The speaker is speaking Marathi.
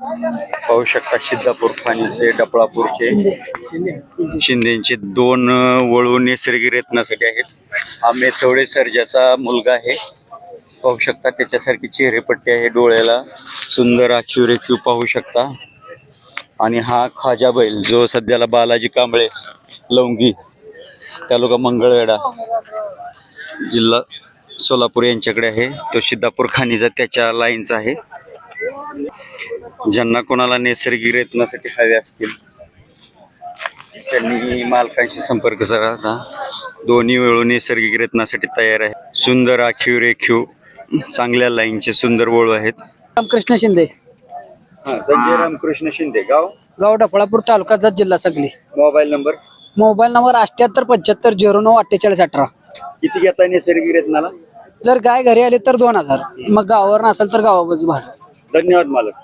पाहू शकता सिद्धापूर फानीचे डपळापूरचे शिंदेचे दोन वळू नैसर्गिक रत्नासाठी आहेत. हा मेथवडे सर्जाचा मुलगा आहे. पाहू शकता त्याच्यासारखी चेहरेपट्टी आहे डोळ्याला. सुंदर आखीव रेखीव पाहू शकता. आणि हा खाजा बैल जो सध्याला बालाजी कांबळे लवंगी तालुका मंगळवेढा जिल्हा सोलापूर यांच्याकडे आहे. तो सिद्धापूर खाणीचा त्याच्या लाईनचा आहे. ज्यांना कोणाला नैसर्गिक रत्नासाठी हवे असतील त्यांनी मालकांशी संपर्क साधा. दोन्ही वेळू नैसर्गिक रत्नासाठी तयार आहे. सुंदर आखीव रेखीव चांगल्या लाईनचे सुंदर वळू आहेत. रामकृष्ण शिंदे. संजय रामकृष्ण शिंदे गाव? गाव डफळापूर तालुका जत जिल्हा Sangli. Mobile number? Mobile number अठ्याहत्तर पंच्याहत्तर झिरो नऊ अठ्ठेचाळीस अठरा. किती घेताय नैसर्गिक रत्नाला? जर गाय घरी आली तर दोन हजार. मग गावावर नसेल तर गावाबाजू भाडं धन्यवाद मालक.